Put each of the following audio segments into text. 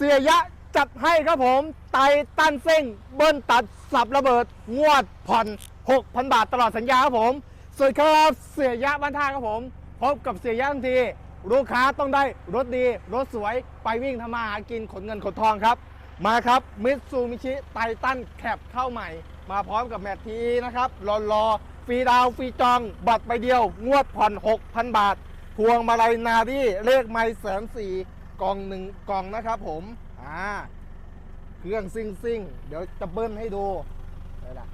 เสียยะจัดให้ครับผมไตตันเส้งเบิ้ลตัดสับระเบิด งวดผ่อน 6,000 บาทตลอดสัญญาครับผมสวัสดีครับเสียยะบ้านท่าครับผมพบกับเสียยะทันที ลูกค้าต้องได้รถดี รถสวยไปวิ่งทำมาหากินขนเงินขนทองครับ มาครับมิตซูมิชิไททันแคปเข้าใหม่ มาพร้อมกับแมททีนะครับรอรอฟรีดาวฟรีจองบัตรใบเดียว งวดผ่อน 6,000 บาท พวงมาลัยนาดี้เลขไม่แสนสี่ กล่องหนึ่งกล่องนะครับผม อ่า เครื่องซิ่งซิ่งเดี๋ยวจะเบิ้ลให้ดูได้ละ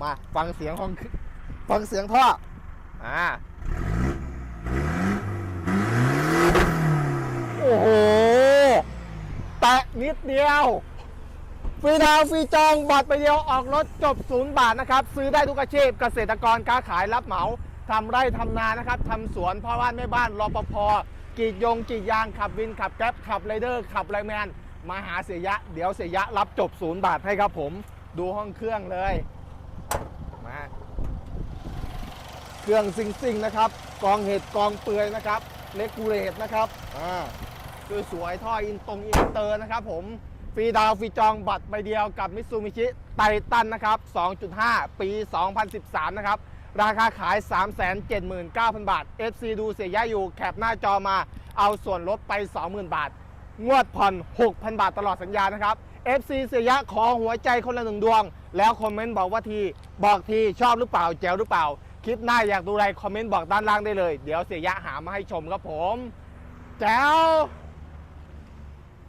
มาฟังเสียงของฟังเสียงท่อ อ่า โอ้โห แตะนิดเดียวฟรีดาวฟรีจองบัตรไปเดียวออกรถจบศูนย์บาทนะครับ ซื้อได้ทุกอาชีพเกษตรกรค้าขายรับเหมา ทำไร่ทำนานะครับทำสวนพ่อบ้านแม่บ้านรปภกรีดยงกรีดยางขับวินขับแก๊ปขับไรเดอร์ขับไลน์แมนมาหาเสียยะ เดี๋ยวเสียยะรับจบศูนย์บาทให้ครับผมดูห้องเครื่องเลยมาเครื่องซิงซิงๆนะครับ กองเห็ดกองเปือยนะครับเลกูเลตนะครับอ่าคือสวยท่ออินตรงอินเตอร์นะครับผมฟรีดาวน์ฟรีจองบัตรใบเดียวกับมิ t ซูมิชิไททันนะครับ 2.5 ปี 2013 นะครับ ราคาขาย 379,000 บาท FC ดูเสียยะอยู่แคปหน้าจอมา เอาส่วนลดไป 20,000 บาท งวดผ่อน 6,000 บาทตลอดสัญญานะครับ FC เสียยะขอหัวใจคนละหนึ่งดวง แล้วคอมเมนต์บอกว่าที บอกทีชอบหรือเปล่าแจ๋วหรือเปล่า คลิปหน้าอยากดูอะไรคอมเมนต์บอกด้านล่างได้เลย เดี๋ยวเสียยะหามาให้ชมครับผม แจ๋ว